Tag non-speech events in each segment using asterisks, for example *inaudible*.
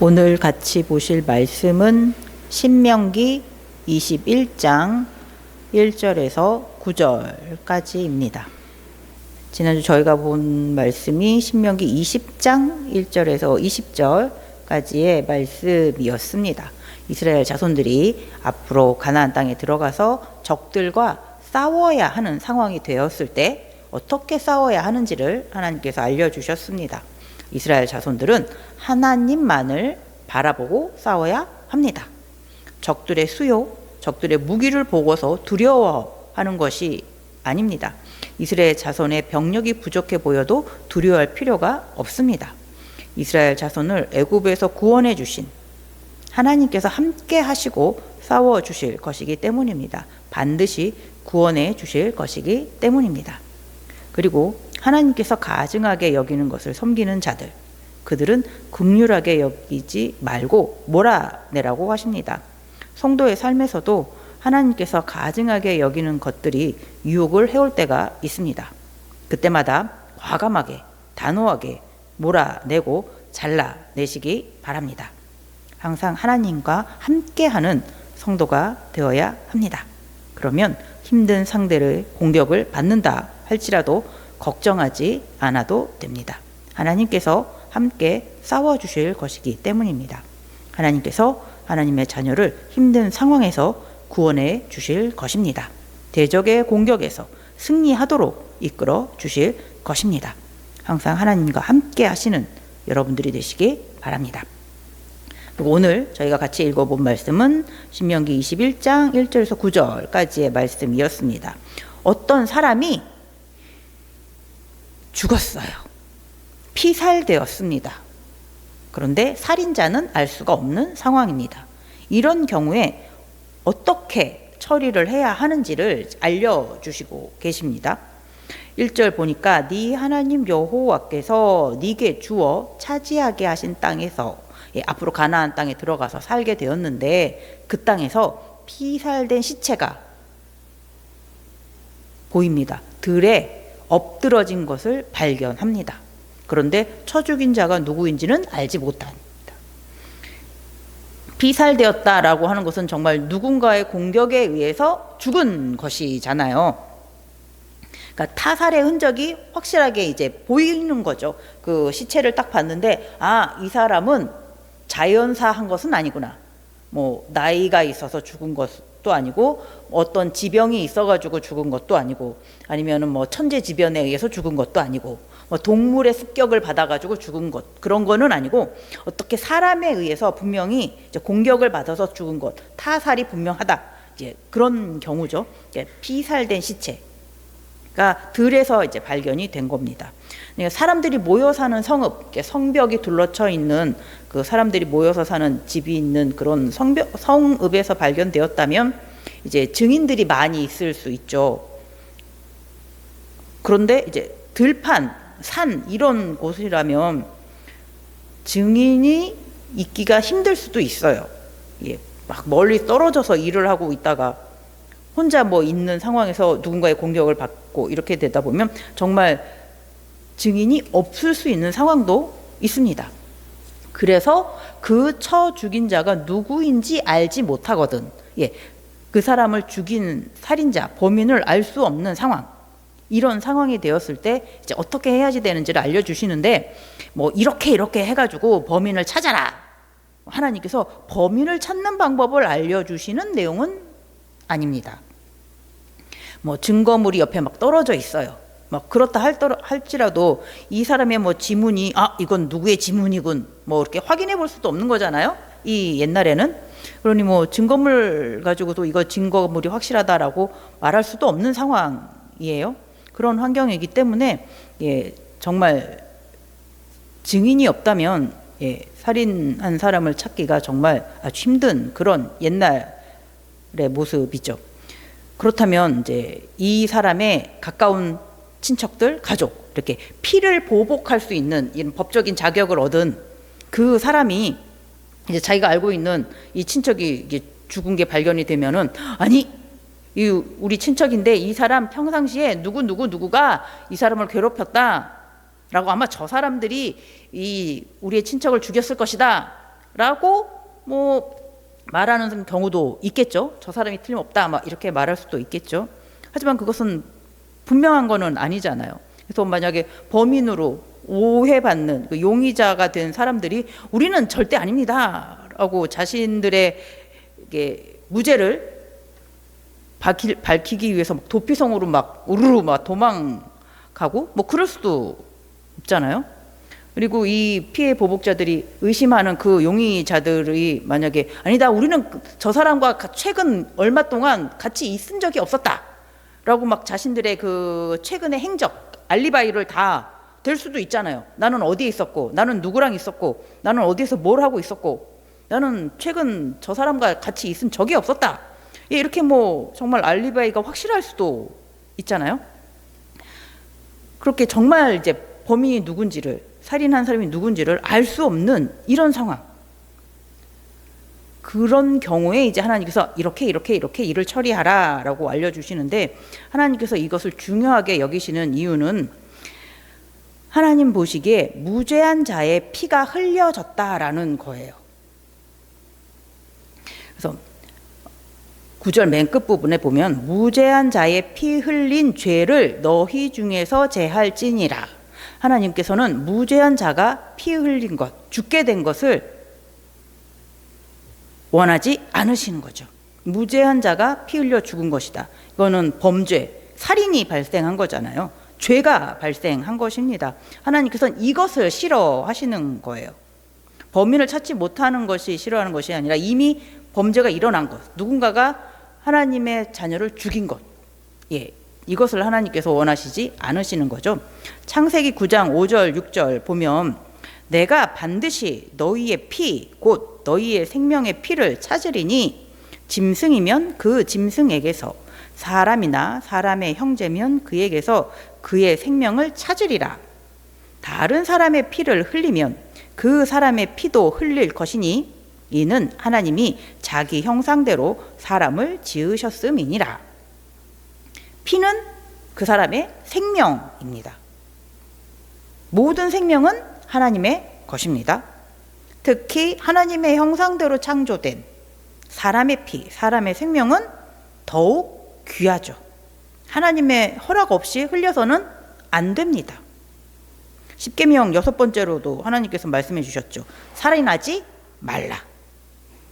오늘 같이 보실 말씀은 신명기 21장 1절에서 9절까지입니다. 지난주 저희가 본 말씀이 신명기 20장 1절에서 20절까지의 말씀이었습니다. 이스라엘 자손들이 앞으로 가나안 땅에 들어가서 적들과 싸워야 하는 상황이 되었을 때 어떻게 싸워야 하는지를 하나님께서 알려주셨습니다. 이스라엘 자손들은 하나님만을 바라보고 싸워야 합니다. 적들의 수요, 적들의 무기를 보고서 두려워하는 것이 아닙니다. 이스라엘 자손의 병력이 부족해 보여도 두려워할 필요가 없습니다. 이스라엘 자손을 애굽에서 구원해 주신 하나님께서 함께 하시고 싸워 주실 것이기 때문입니다. 반드시 구원해 주실 것이기 때문입니다. 그리고 하나님께서 가증하게 여기는 것을 섬기는 자들, 그들은 극률하게 여기지 말고 몰아내라고 하십니다. 성도의 삶에서도 하나님께서 가증하게 여기는 것들이 유혹을 해올 때가 있습니다. 그때마다 과감하게, 단호하게 몰아내고 잘라내시기 바랍니다. 항상 하나님과 함께하는 성도가 되어야 합니다. 그러면 힘든 상대를 공격을 받는다 할지라도 걱정하지 않아도 됩니다. 하나님께서 함께 싸워 주실 것이기 때문입니다. 하나님께서 하나님의 자녀를 힘든 상황에서 구원해 주실 것입니다. 대적의 공격에서 승리하도록 이끌어 주실 것입니다. 항상 하나님과 함께 하시는 여러분들이 되시기 바랍니다. 그리고 오늘 저희가 같이 읽어본 말씀은 신명기 21장 1절에서 9절까지의 말씀이었습니다. 어떤 사람이 죽었어요. 피살되었습니다. 그런데 살인자는 알 수가 없는 상황입니다. 이런 경우에 어떻게 처리를 해야 하는지를 알려주시고 계십니다. 1절 보니까 네 하나님 여호와께서 네게 주어 차지하게 하신 땅에서 예, 앞으로 가나안 땅에 들어가서 살게 되었는데 그 땅에서 피살된 시체가 보입니다. 들에 엎드러진 것을 발견합니다. 그런데 쳐 죽인 자가 누구인지는 알지 못합니다. 피살되었다라고 하는 것은 정말 누군가의 공격에 의해서 죽은 것이잖아요. 그러니까 타살의 흔적이 확실하게 이제 보이는 거죠. 그 시체를 딱 봤는데 아, 이 사람은 자연사한 것은 아니구나. 뭐 나이가 있어서 죽은 것 도 아니고 어떤 지병이 있어가지고 죽은 것도 아니고 아니면은 뭐 천재지변에 의해서 죽은 것도 아니고 뭐 동물의 습격을 받아가지고 죽은 것 그런 거는 아니고 어떻게 사람에 의해서 분명히 공격을 받아서 죽은 것 타살이 분명하다 이제 그런 경우죠. 피살된 시체 가 들에서 이제 발견이 된 겁니다. 그러니까 사람들이 모여 사는 성읍, 성벽이 둘러쳐 있는 그 사람들이 모여서 사는 집이 있는 그런 성벽, 성읍에서 발견되었다면 이제 증인들이 많이 있을 수 있죠. 그런데 이제 들판, 산 이런 곳이라면 증인이 있기가 힘들 수도 있어요. 예, 막 멀리 떨어져서 일을 하고 있다가 혼자 뭐 있는 상황에서 누군가의 공격을 받고 이렇게 되다 보면 정말 증인이 없을 수 있는 상황도 있습니다. 그래서 그 처 죽인 자가 누구인지 알지 못하거든. 예. 그 사람을 죽인 살인자, 범인을 알 수 없는 상황. 이런 상황이 되었을 때 이제 어떻게 해야지 되는지를 알려 주시는데 뭐 이렇게 이렇게 해 가지고 범인을 찾아라. 하나님께서 범인을 찾는 방법을 알려 주시는 내용은 아닙니다. 뭐 증거물이 옆에 막 떨어져 있어요. 막 그렇다 할지라도 이 사람의 뭐 지문이 아 이건 누구의 지문이군 뭐 이렇게 확인해 볼 수도 없는 거잖아요. 이 옛날에는 그러니 뭐 증거물 가지고도 이거 증거물이 확실하다라고 말할 수도 없는 상황이에요. 그런 환경이기 때문에 예 정말 증인이 없다면 예 살인한 사람을 찾기가 정말 아주 힘든 그런 옛날의 모습이죠. 그렇다면 이제 이 사람의 가까운 친척들, 가족 이렇게 피를 보복할 수 있는 이런 법적인 자격을 얻은 그 사람이 이제 자기가 알고 있는 이 친척이 이제 죽은 게 발견이 되면은 아니 이 우리 친척인데 이 사람 평상시에 누구 누구 누구가 이 사람을 괴롭혔다라고 아마 저 사람들이 이 우리의 친척을 죽였을 것이다 라고 뭐 말하는 경우도 있겠죠. 저 사람이 틀림없다. 막 이렇게 말할 수도 있겠죠. 하지만 그것은 분명한 거는 아니잖아요. 그래서 만약에 범인으로 오해받는 그 용의자가 된 사람들이 우리는 절대 아닙니다. 라고 자신들의 무죄를 밝히, 밝히기 위해서 막 도피성으로 막 우르르 막 도망가고 뭐 그럴 수도 없잖아요. 그리고 이 피해 보복자들이 의심하는 그 용의자들이 만약에 아니다 우리는 저 사람과 최근 얼마 동안 같이 있은 적이 없었다라고 막 자신들의 그 최근의 행적 알리바이를 다 될 수도 있잖아요. 나는 어디에 있었고 나는 누구랑 있었고 나는 어디에서 뭘 하고 있었고 나는 최근 저 사람과 같이 있은 적이 없었다. 예, 이렇게 뭐 정말 알리바이가 확실할 수도 있잖아요. 그렇게 정말 이제 범인이 누군지를 살인한 사람이 누군지를 알 수 없는 이런 상황. 그런 경우에 이제 하나님께서 이렇게 이렇게 이렇게 일을 처리하라라고 알려주시는데 하나님께서 이것을 중요하게 여기시는 이유는 하나님 보시기에 무죄한 자의 피가 흘려졌다라는 거예요. 그래서 구절 맨 끝부분에 보면 무죄한 자의 피 흘린 죄를 너희 중에서 제할지니라. 하나님께서는 무죄한 자가 피 흘린 것, 죽게 된 것을 원하지 않으시는 거죠. 무죄한 자가 피 흘려 죽은 것이다. 이거는 범죄, 살인이 발생한 거잖아요. 죄가 발생한 것입니다. 하나님께서는 이것을 싫어하시는 거예요. 범인을 찾지 못하는 것이 싫어하는 것이 아니라 이미 범죄가 일어난 것, 누군가가 하나님의 자녀를 죽인 것, 예, 이것을 하나님께서 원하시지 않으시는 거죠. 창세기 9장 5절, 6절 보면 내가 반드시 너희의 피, 곧 너희의 생명의 피를 찾으리니 짐승이면 그 짐승에게서 사람이나 사람의 형제면 그에게서 그의 생명을 찾으리라. 다른 사람의 피를 흘리면 그 사람의 피도 흘릴 것이니 이는 하나님이 자기 형상대로 사람을 지으셨음이니라. 피는 그 사람의 생명입니다. 모든 생명은 하나님의 것입니다. 특히 하나님의 형상대로 창조된 사람의 피, 사람의 생명은 더욱 귀하죠. 하나님의 허락 없이 흘려서는 안 됩니다. 십계명 여섯 번째로도 하나님께서 말씀해 주셨죠. 살인하지 말라.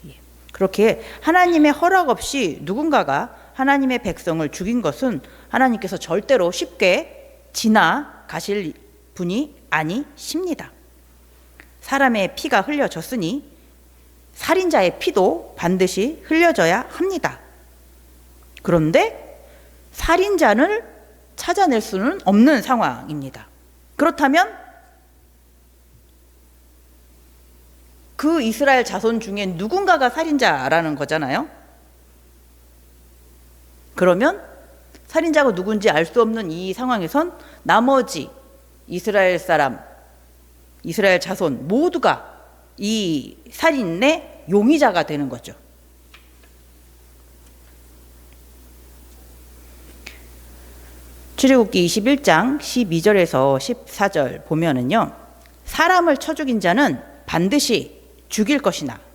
예. 그렇게 하나님의 허락 없이 누군가가 하나님의 백성을 죽인 것은 하나님께서 절대로 쉽게 지나가실 분이 아니십니다. 사람의 피가 흘려졌으니 살인자의 피도 반드시 흘려져야 합니다. 그런데 살인자를 찾아낼 수는 없는 상황입니다. 그렇다면 그 이스라엘 자손 중에 누군가가 살인자라는 거잖아요. 그러면 살인자가 누군지 알 수 없는 이 상황에선 나머지 이스라엘 사람, 이스라엘 자손 모두가 이 살인의 용의자가 되는 거죠. 출애굽기 21장 12절에서 14절 보면은요. 사람을 쳐 죽인 자는 반드시 죽일 것이나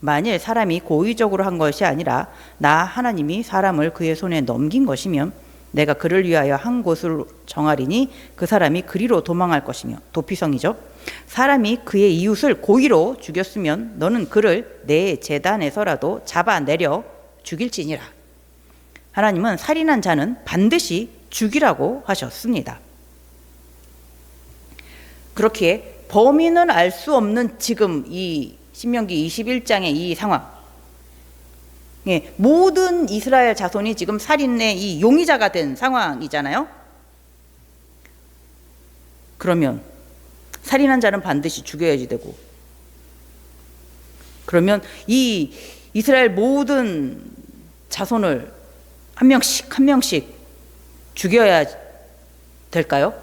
만일 사람이 고의적으로 한 것이 아니라 나 하나님이 사람을 그의 손에 넘긴 것이면 내가 그를 위하여 한 곳을 정하리니 그 사람이 그리로 도망할 것이며 도피성이죠. 사람이 그의 이웃을 고의로 죽였으면 너는 그를 내 재단에서라도 잡아내려 죽일지니라. 하나님은 살인한 자는 반드시 죽이라고 하셨습니다. 그렇게 범인은 알 수 없는 지금 이 신명기 21장의 이 상황. 예, 모든 이스라엘 자손이 지금 살인의 이 용의자가 된 상황이잖아요. 그러면 살인한 자는 반드시 죽여야지 되고 그러면 이 이스라엘 모든 자손을 한 명씩 한 명씩 죽여야 될까요?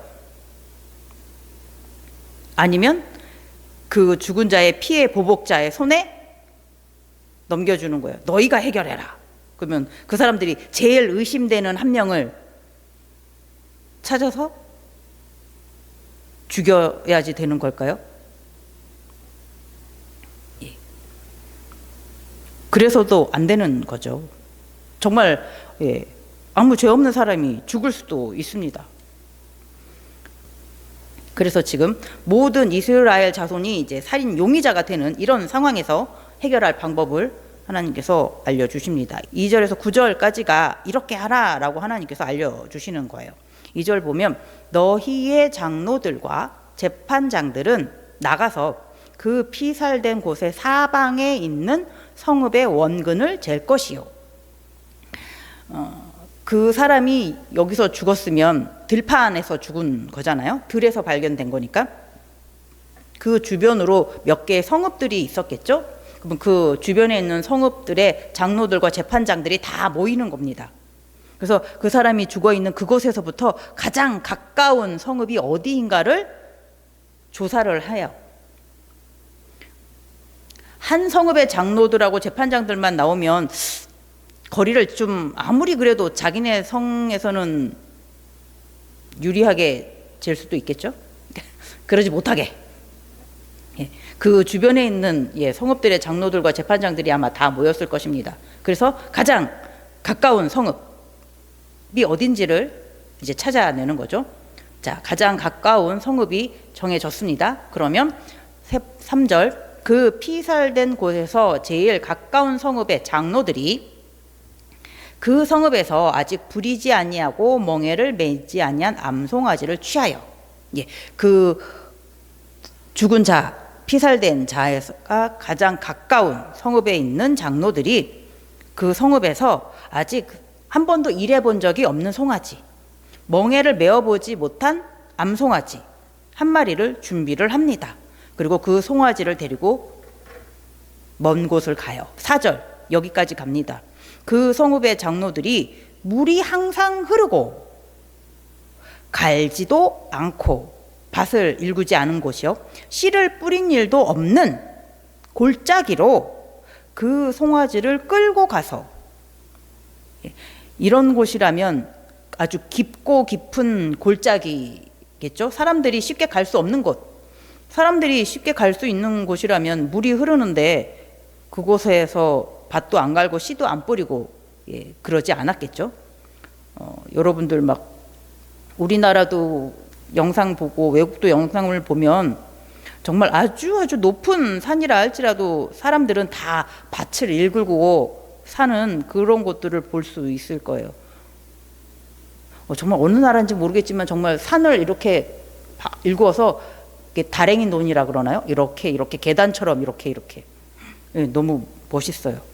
아니면 그 죽은 자의 피해 보복자의 손에 넘겨주는 거예요. 너희가 해결해라. 그러면 그 사람들이 제일 의심되는 한 명을 찾아서 죽여야지 되는 걸까요? 그래서도 안 되는 거죠. 정말 예, 아무 죄 없는 사람이 죽을 수도 있습니다. 그래서 지금 모든 이스라엘 자손이 이제 살인 용의자가 되는 이런 상황에서 해결할 방법을 하나님께서 알려주십니다. 2절에서 9절까지가 이렇게 하라라고 하나님께서 알려주시는 거예요. 2절 보면 너희의 장로들과 재판장들은 나가서 그 피살된 곳의 사방에 있는 성읍의 원근을 잴 것이요. 어, 그 사람이 여기서 죽었으면 들판에서 죽은 거잖아요. 들에서 발견된 거니까. 그 주변으로 몇 개의 성읍들이 있었겠죠. 그럼 그 주변에 있는 성읍들의 장로들과 재판장들이 다 모이는 겁니다. 그래서 그 사람이 죽어 있는 그곳에서부터 가장 가까운 성읍이 어디인가를 조사를 해요. 한 성읍의 장로들하고 재판장들만 나오면 거리를 좀 아무리 그래도 자기네 성에서는 유리하게 잴 수도 있겠죠. *laughs* 그러지 못하게 예, 그 주변에 있는 예, 성읍들의 장로들과 재판장들이 아마 다 모였을 것입니다. 그래서 가장 가까운 성읍이 어딘지를 이제 찾아내는 거죠. 자, 가장 가까운 성읍이 정해졌습니다. 그러면 3절 그 피살된 곳에서 제일 가까운 성읍의 장로들이 그 성읍에서 아직 부리지 아니하고 멍에를 매지 아니한 암송아지를 취하여 예, 그 죽은 자 피살된 자가 가장 가까운 성읍에 있는 장로들이 그 성읍에서 아직 한 번도 일해 본 적이 없는 송아지, 멍에를 메어보지 못한 암송아지 한 마리를 준비를 합니다. 그리고 그 송아지를 데리고 먼 곳을 가요. 사절 여기까지 갑니다. 그 성읍의 장로들이 물이 항상 흐르고 갈지도 않고 밭을 일구지 않은 곳이요. 씨를 뿌린 일도 없는 골짜기로 그 송아지를 끌고 가서 예, 이런 곳이라면 아주 깊고 깊은 골짜기겠죠. 사람들이 쉽게 갈 수 없는 곳. 사람들이 쉽게 갈 수 있는 곳이라면 물이 흐르는데 그곳에서 밭도 안 갈고 씨도 안 뿌리고 예, 그러지 않았겠죠. 어, 여러분들 막 우리나라도 영상 보고 외국도 영상을 보면 정말 아주 아주 높은 산이라 할지라도 사람들은 다 밭을 일굴고 사는 그런 곳들을 볼 수 있을 거예요. 어, 정말 어느 나라인지 모르겠지만 정말 산을 이렇게 일구어서 다랭이 논이라 그러나요? 이렇게 이렇게 계단처럼 이렇게 이렇게 예, 너무 멋있어요.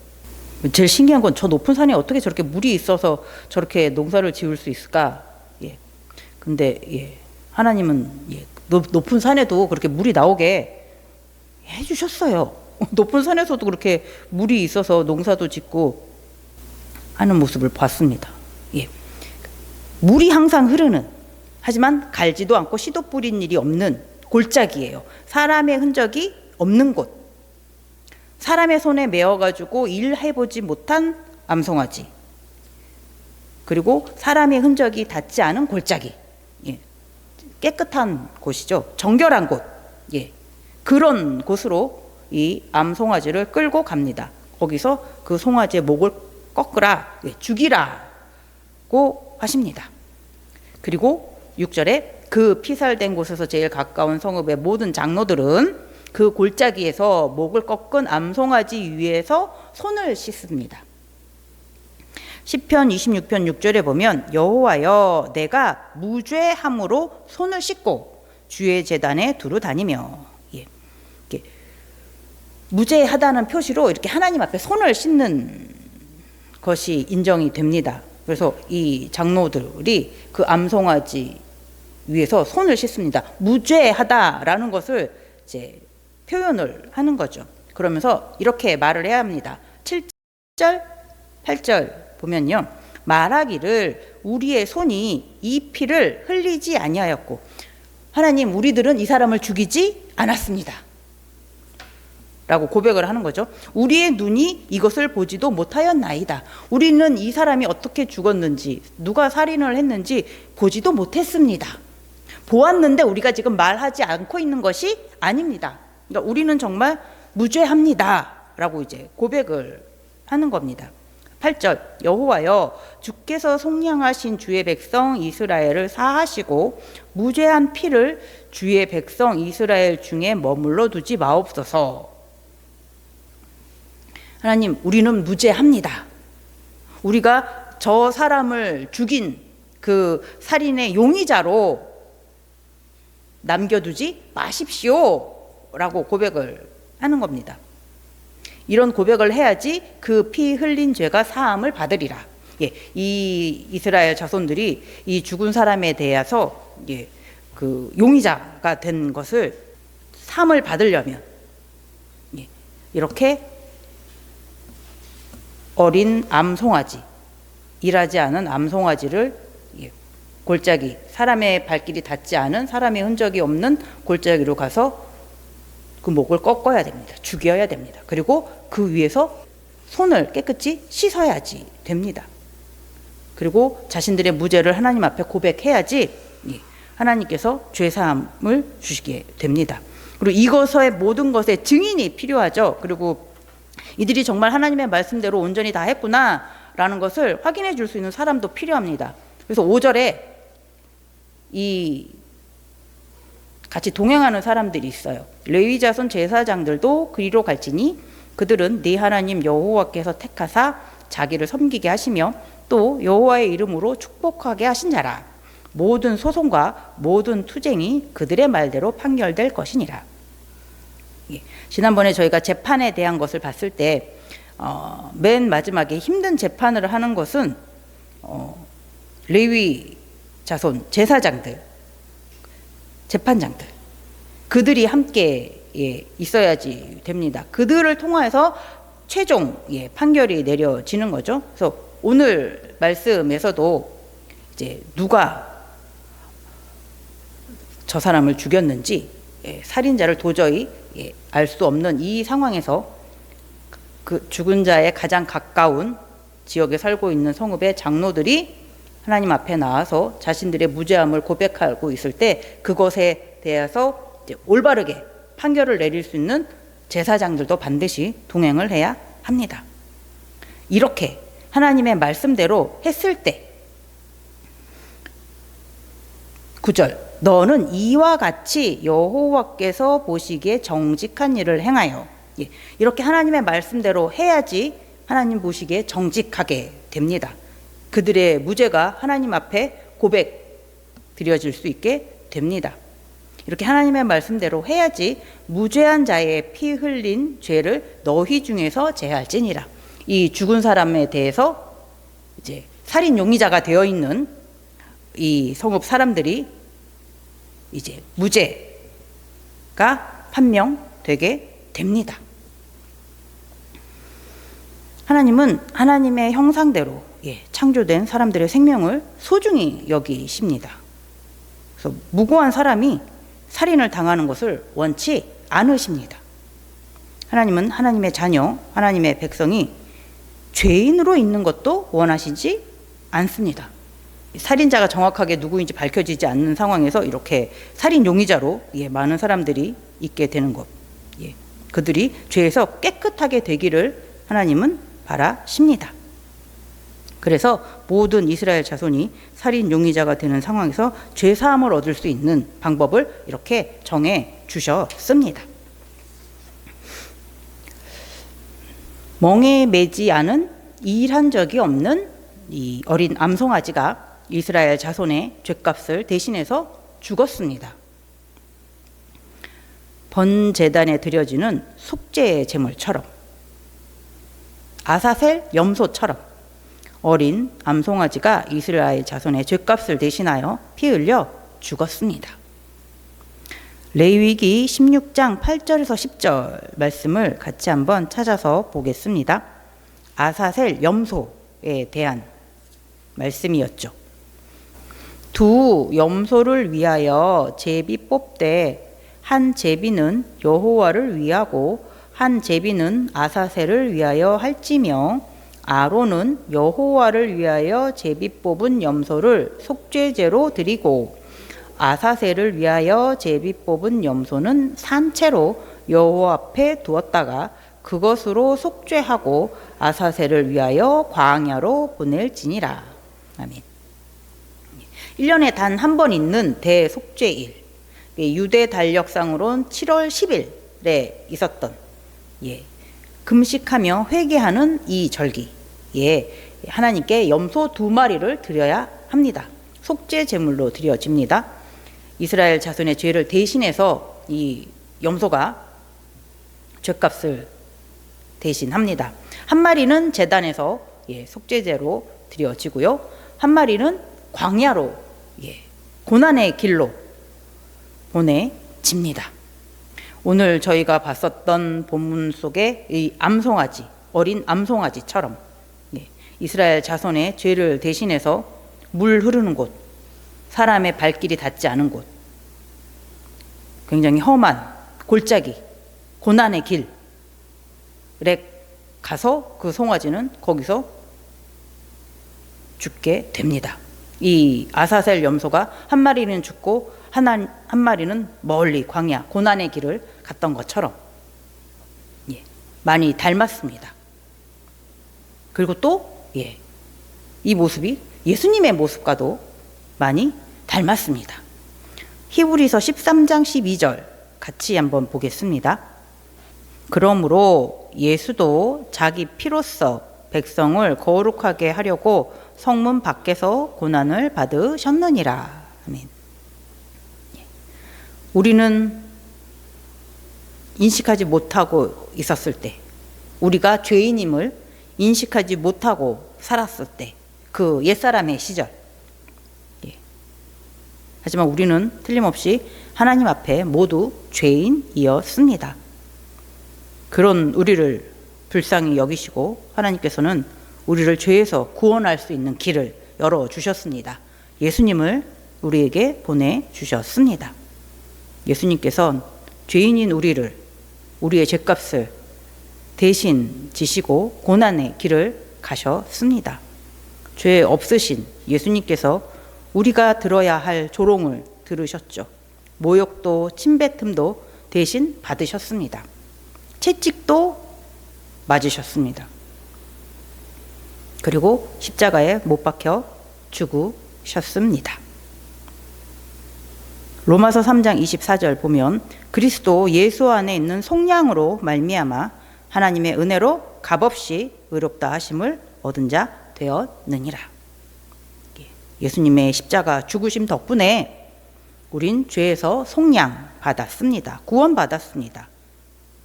제일 신기한 건 저 높은 산에 어떻게 저렇게 물이 있어서 저렇게 농사를 지을 수 있을까? 예. 근데 예. 하나님은 예, 높은 산에도 그렇게 물이 나오게 해 주셨어요. *laughs* 높은 산에서도 그렇게 물이 있어서 농사도 짓고 하는 모습을 봤습니다. 예. 물이 항상 흐르는 하지만 갈지도 않고 씨도 뿌린 일이 없는 골짜기예요. 사람의 흔적이 없는 곳. 사람의 손에 메어가지고 일해보지 못한 암송아지. 그리고 사람의 흔적이 닿지 않은 골짜기. 예. 깨끗한 곳이죠. 정결한 곳. 예. 그런 곳으로 이 암송아지를 끌고 갑니다. 거기서 그 송아지의 목을 꺾으라, 예. 죽이라고 하십니다. 그리고 6절에 그 피살된 곳에서 제일 가까운 성읍의 모든 장로들은 그 골짜기에서 목을 꺾은 암송아지 위에서 손을 씻습니다. 시편 26편 6절에 보면 여호와여 내가 무죄함으로 손을 씻고 주의 제단에 두루 다니며 예. 무죄하다는 표시로 이렇게 하나님 앞에 손을 씻는 것이 인정이 됩니다. 그래서 이 장로들이 그 암송아지 위에서 손을 씻습니다. 무죄하다라는 것을 이제 표현을 하는 거죠. 그러면서 이렇게 말을 해야 합니다. 7절, 8절 보면요. 말하기를 우리의 손이 이 피를 흘리지 아니하였고 하나님 우리들은 이 사람을 죽이지 않았습니다. 라고 고백을 하는 거죠. 우리의 눈이 이것을 보지도 못하였나이다. 우리는 이 사람이 어떻게 죽었는지, 누가 살인을 했는지 보지도 못했습니다. 보았는데 우리가 지금 말하지 않고 있는 것이 아닙니다. 그러니까 우리는 정말 무죄합니다. 라고 이제 고백을 하는 겁니다. 8절 여호와여 주께서 속량하신 주의 백성 이스라엘을 사하시고 무죄한 피를 주의 백성 이스라엘 중에 머물러 두지 마옵소서. 하나님 우리는 무죄합니다. 우리가 저 사람을 죽인 그 살인의 용의자로 남겨두지 마십시오 라고 고백을 하는 겁니다. 이런 고백을 해야지 그 피 흘린 죄가 사함을 받으리라. 예, 이 이스라엘 자손들이 이 죽은 사람에 대해서 예, 그 용의자가 된 것을 사함을 받으려면 예, 이렇게 어린 암송아지 일하지 않은 암송아지를 예, 골짜기 사람의 발길이 닿지 않은 사람의 흔적이 없는 골짜기로 가서 그 목을 꺾어야 됩니다. 죽여야 됩니다. 그리고 그 위에서 손을 깨끗이 씻어야지 됩니다. 그리고 자신들의 무죄를 하나님 앞에 고백해야지 예, 하나님께서 죄 사함을 주시게 됩니다. 그리고 이것의 모든 것에 증인이 필요하죠. 그리고 이들이 정말 하나님의 말씀대로 온전히 다 했구나라는 것을 확인해 줄 수 있는 사람도 필요합니다. 그래서 5절에 이 같이 동행하는 사람들이 있어요. 레위 자손 제사장들도 그리로 갈지니 그들은 네 하나님 여호와께서 택하사 자기를 섬기게 하시며 또 여호와의 이름으로 축복하게 하신 자라. 모든 소송과 모든 투쟁이 그들의 말대로 판결될 것이니라. 예, 지난번에 저희가 재판에 대한 것을 봤을 때, 어, 맨 마지막에 힘든 재판을 하는 것은 어, 레위 자손 제사장들, 재판장들 그들이 함께 예, 있어야지 됩니다. 그들을 통해서 최종 예, 판결이 내려지는 거죠. 그래서 오늘 말씀에서도 이제 누가 저 사람을 죽였는지 예, 살인자를 도저히 예, 알수 없는 이 상황에서 그 죽은 자의 가장 가까운 지역에 살고 있는 성읍의 장로들이 하나님 앞에 나와서 자신들의 무죄함을 고백하고 있을 때 그것에 대해서 올바르게 판결을 내릴 수 있는 제사장들도 반드시 동행을 해야 합니다. 이렇게 하나님의 말씀대로 했을 때 9절 너는 이와 같이 여호와께서 보시기에 정직한 일을 행하여 예, 이렇게 하나님의 말씀대로 해야지 하나님 보시기에 정직하게 됩니다. 그들의 무죄가 하나님 앞에 고백 드려질 수 있게 됩니다. 이렇게 하나님의 말씀대로 해야지 무죄한 자의 피 흘린 죄를 너희 중에서 제할지니라. 이 죽은 사람에 대해서 이제 살인 용의자가 되어 있는 이 성읍 사람들이 이제 무죄가 판명되게 됩니다. 하나님은 하나님의 형상대로 예, 창조된 사람들의 생명을 소중히 여기십니다. 그래서 무고한 사람이 살인을 당하는 것을 원치 않으십니다. 하나님은 하나님의 자녀, 하나님의 백성이 죄인으로 있는 것도 원하시지 않습니다. 살인자가 정확하게 누구인지 밝혀지지 않는 상황에서 이렇게 살인 용의자로 예, 많은 사람들이 있게 되는 것. 예, 그들이 죄에서 깨끗하게 되기를 하나님은 바라십니다. 그래서 모든 이스라엘 자손이 살인 용의자가 되는 상황에서 죄 사함을 얻을 수 있는 방법을 이렇게 정해 주셨습니다. 멍에 매지 않은 일한 적이 없는 이 어린 암송아지가 이스라엘 자손의 죄값을 대신해서 죽었습니다. 번제단에 드려지는 속죄 제물처럼 아사셀 염소처럼 어린 암송아지가 이스라엘 자손의 죄값을 대신하여 피 흘려 죽었습니다. 레위기 16장 8절에서 10절 말씀을 같이 한번 찾아서 보겠습니다. 아사셀 염소에 대한 말씀이었죠. 두 염소를 위하여 제비 뽑되 한 제비는 여호와를 위하고 한 제비는 아사셀을 위하여 할지며 아론은 여호와를 위하여 제비 뽑은 염소를 속죄제로 드리고 아사셀을 위하여 제비 뽑은 염소는 산채로 여호와 앞에 두었다가 그것으로 속죄하고 아사셀을 위하여 광야로 보낼지니라. 아멘. 1년에 단 한 번 있는 대속죄일. 예, 유대 달력상으론 7월 10일에 있었던 예, 금식하며 회개하는 이 절기. 예, 하나님께 염소 두 마리를 드려야 합니다. 속죄 제물로 드려집니다. 이스라엘 자손의 죄를 대신해서 이 염소가 죄값을 대신합니다. 한 마리는 재단에서 예, 속죄제로 드려지고요. 한 마리는 광야로 예, 고난의 길로 보내집니다. 오늘 저희가 봤었던 본문 속에 이 암송아지 어린 암송아지처럼 예, 이스라엘 자손의 죄를 대신해서 물 흐르는 곳, 사람의 발길이 닿지 않은 곳, 굉장히 험한 골짜기, 고난의 길에 가서 그 송아지는 거기서 죽게 됩니다. 이 아사셀 염소가 한 마리는 죽고 하나, 한 마리는 멀리 광야, 고난의 길을 갔던 것처럼 예, 많이 닮았습니다. 그리고 또, 예, 이 모습이 예수님의 모습과도 많이 닮았습니다. 히브리서 13장 12절 같이 한번 보겠습니다. 그러므로 예수도 자기 피로써 백성을 거룩하게 하려고 성문 밖에서 고난을 받으셨느니라. 아멘. 예. 우리는 인식하지 못하고 있었을 때, 우리가 죄인임을 인식하지 못하고 살았을 때, 그 옛사람의 시절. 예. 하지만 우리는 틀림없이 하나님 앞에 모두 죄인이었습니다. 그런 우리를 불쌍히 여기시고 하나님께서는 우리를 죄에서 구원할 수 있는 길을 열어 주셨습니다. 예수님을 우리에게 보내 주셨습니다. 예수님께서 죄인인 우리를 우리의 죄값을 대신 지시고 고난의 길을 가셨습니다. 죄 없으신 예수님께서 우리가 들어야 할 조롱을 들으셨죠. 모욕도 침뱉음도 대신 받으셨습니다. 채찍도 맞으셨습니다. 그리고 십자가에 못 박혀 죽으셨습니다. 로마서 3장 24절 보면 그리스도 예수 안에 있는 속량으로 말미암아 하나님의 은혜로 값없이 의롭다 하심을 얻은 자 되었느니라. 예, 예수님의 십자가 죽으심 덕분에 우린 죄에서 속량 받았습니다. 구원 받았습니다.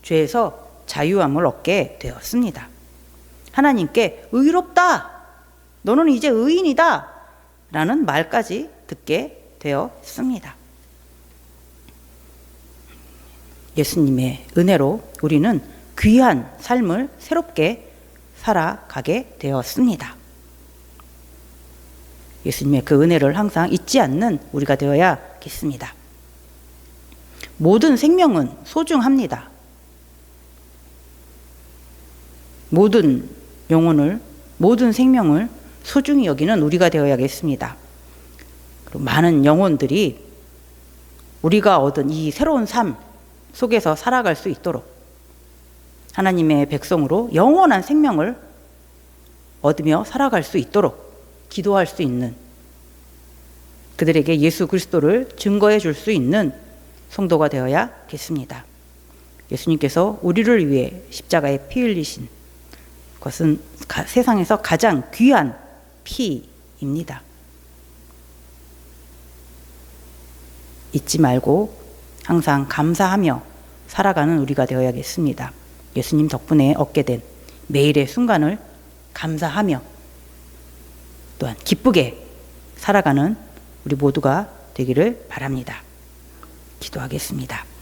죄에서 자유함을 얻게 되었습니다. 하나님께 의롭다. 너는 이제 의인이다. 라는 말까지 듣게 되었습니다. 예수님의 은혜로 우리는 귀한 삶을 새롭게 살아가게 되었습니다. 예수님의 그 은혜를 항상 잊지 않는 우리가 되어야겠습니다. 모든 생명은 소중합니다. 모든 영혼을, 모든 생명을 소중히 여기는 우리가 되어야겠습니다. 그리고 많은 영혼들이 우리가 얻은 이 새로운 삶 속에서 살아갈 수 있도록 하나님의 백성으로 영원한 생명을 얻으며 살아갈 수 있도록 기도할 수 있는 그들에게 예수 그리스도를 증거해 줄 수 있는 성도가 되어야겠습니다. 예수님께서 우리를 위해 십자가에 피 흘리신 것은 세상에서 가장 귀한 피입니다. 잊지 말고 항상 감사하며 살아가는 우리가 되어야겠습니다. 예수님 덕분에 얻게 된 매일의 순간을 감사하며 또한 기쁘게 살아가는 우리 모두가 되기를 바랍니다. 기도하겠습니다.